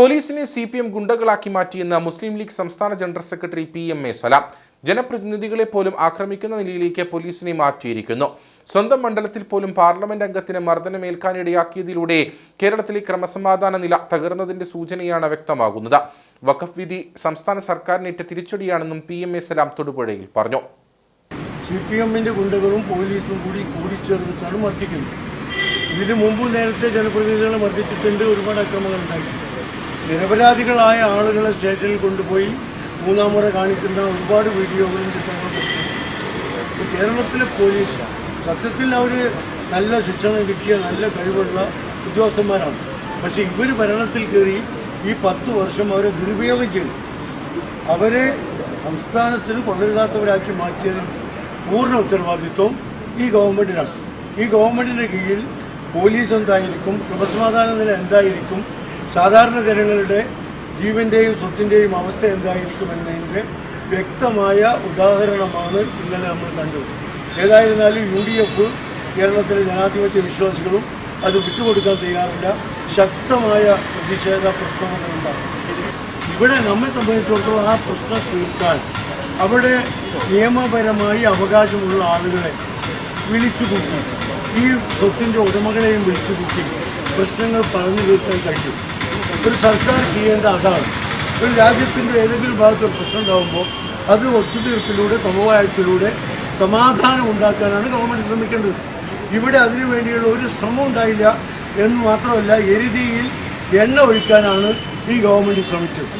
പോലീസിനെ C P M ഗുണ്ടകളാക്കി മാറ്റിയെന്ന മുസ്ലിം ലീഗ് സംസ്ഥാന general secretary P M A Salam. ജനപ്രതിനിധികളെ പോലും ആക്രമിക്കുന്ന നിലയിലേക്ക് പോലീസിനെ മാറ്റിയിരിക്കുന്നു. സ്വന്തം മണ്ഡലത്തിൽ പോലും പാർലമെന്റ് അംഗത്തിന് മർദ്ദനമേൽക്കാനിടയാക്കിയതിലൂടെ കേരളത്തിലെ ക്രമസമാധാന നില തകർന്നതിന്റെ സൂചനയാണ് വ്യക്തമാകുന്നത്. വഖഫ് വിധി സംസ്ഥാന സർക്കാരിനേറ്റ തിരിച്ചടിയാണെന്നും പി എം എ സലാം തൊടുപുഴയിൽ പറഞ്ഞു. സി പി എമ്മിന്റെ ഗുണ്ടകളും പോലീസും കൂടി കൂടിച്ചേർന്നിട്ടാണ് മർദ്ദിക്കുന്നത് ഇതിനു മുമ്പ് നേരത്തെ ജനപ്രതിനിധികളെ മർദ്ദിച്ചിട്ടുണ്ട് ഒരുപാട് അക്രമങ്ങൾ ഉണ്ടായിട്ടുണ്ട് നിരപരാധികളായ ആളുകളെ സ്റ്റേഷനിൽ കൊണ്ടുപോയി മൂന്നാം മുറ കാണിക്കുന്ന ഒരുപാട് വീഡിയോകളും ചിത്രങ്ങളും. കേരളത്തിലെ പോലീസ് സത്യത്തിൽ അവർ നല്ല ശിക്ഷണം കിട്ടിയ നല്ല കഴിവുള്ള ഉദ്യോഗസ്ഥന്മാരാണ്. പക്ഷേ ഇവർ ഭരണത്തിൽ കയറി ഈ പത്ത് വർഷം അവരെ ദുരുപയോഗം ചെയ്തു. അവരെ സംസ്ഥാനത്തിന് കൊള്ളരുതാത്തവരാക്കി മാറ്റിയതിന് പൂർണ ഉത്തരവാദിത്വം ഈ ഗവൺമെന്റിനാണ് ഈ ഗവൺമെന്റിന്റെ കീഴിൽ പോലീസ് എന്തായിരിക്കും? ക്രമസമാധാന നില എന്തായിരിക്കും? സാധാരണ ജനങ്ങളുടെ ജീവന്റെയും സ്വത്തിന്റെയും അവസ്ഥ എന്തായിരിക്കും എന്നതിന്റെ വ്യക്തമായ ഉദാഹരണമാണ് ഇന്നലെ നമ്മൾ കണ്ടത്. ഏതായിരുന്നാലും യു ഡി എഫ് കേരളത്തിലെ ജനാധിപത്യ വിശ്വാസികളും അത് വിട്ടുകൊടുക്കാൻ തയ്യാറില്ല. ശക്തമായ പ്രതിഷേധ പ്രക്ഷോഭങ്ങളുണ്ടാകും. ഇവിടെ നമ്മെ സംബന്ധിച്ചിടത്തോളം ആ പ്രശ്നം തീർക്കാൻ അവിടെ നിയമപരമായി അവകാശമുള്ള ആളുകളെ വിളിച്ചു കൂട്ടി. ഈ സ്വത്തിന്റെ ഉടമകളെയും വിളിച്ചു കൂട്ടി പ്രശ്നങ്ങൾ പറഞ്ഞു തീർക്കാൻ കഴിയും. ഒരു സർക്കാർ ചെയ്യേണ്ട അതാണ്. ഒരു രാജ്യത്തിന്റെ ഏതെങ്കിലും ഭാഗത്ത് ഒരു പ്രശ്നം ഉണ്ടാകുമ്പോൾ അത് ഒത്തുതീർപ്പിലൂടെ സമവായത്തിലൂടെ സമാധാനം ഉണ്ടാക്കാനാണ് ഗവൺമെന്റ് ശ്രമിക്കേണ്ടത്. ഇവിടെ അതിനു വേണ്ടിയുള്ള ഒരു ശ്രമം ഉണ്ടായില്ല എന്ന് മാത്രമല്ല എരുതിയിൽ എണ്ണ ഒഴിക്കാനാണ് ഈ ഗവൺമെന്റ് ശ്രമിച്ചത്.